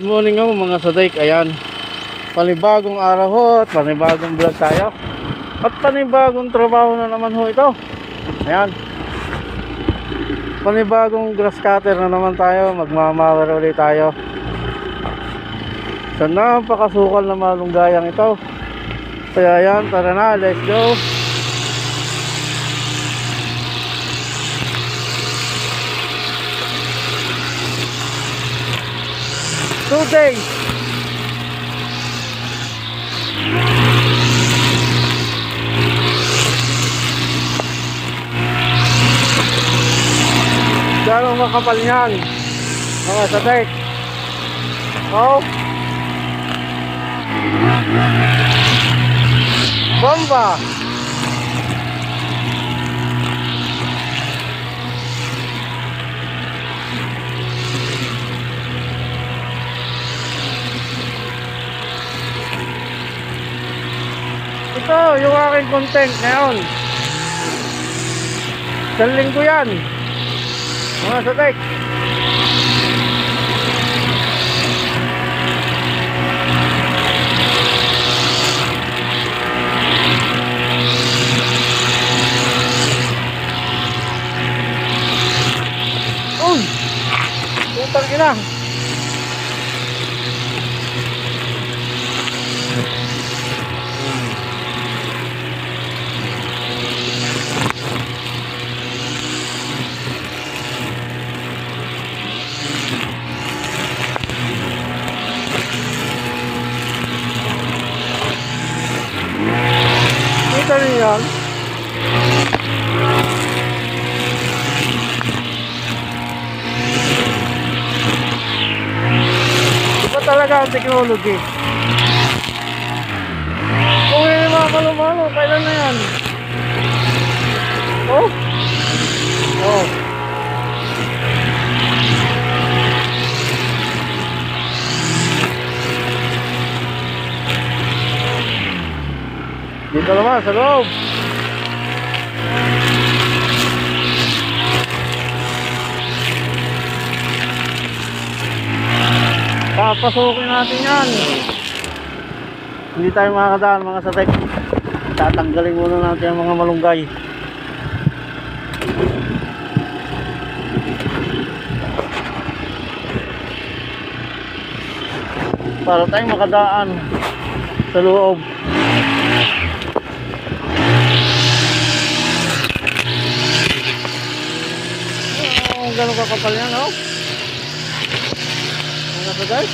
Good morning ho mga sadik, ayan. Panibagong araw ho at panibagong vlog tayo. At panibagong trabaho na naman ho ito. Ayan. Panibagong grass cutter na naman tayo, magmamawar ulit tayo. Sa napakasukal na malunggayang ito. Kaya ayan, tara na, let's go. Two days. Gano'ng makapal yan? Mga satek. Oh. Bomba. Ito, yung aking content ngayon. Isang linggo yan. Mga satek. Uy! Putang ina! Kita niyo yan? Iba talaga ang technology. Dito naman, sa loob. Papasukin natin yan. Hindi tayo makakadaan mga satek. Tatanggalin muna natin ang mga malunggay. Para tayong makadaan sa loob. Oh, gano'n kakapal yan, oh. Mga satek.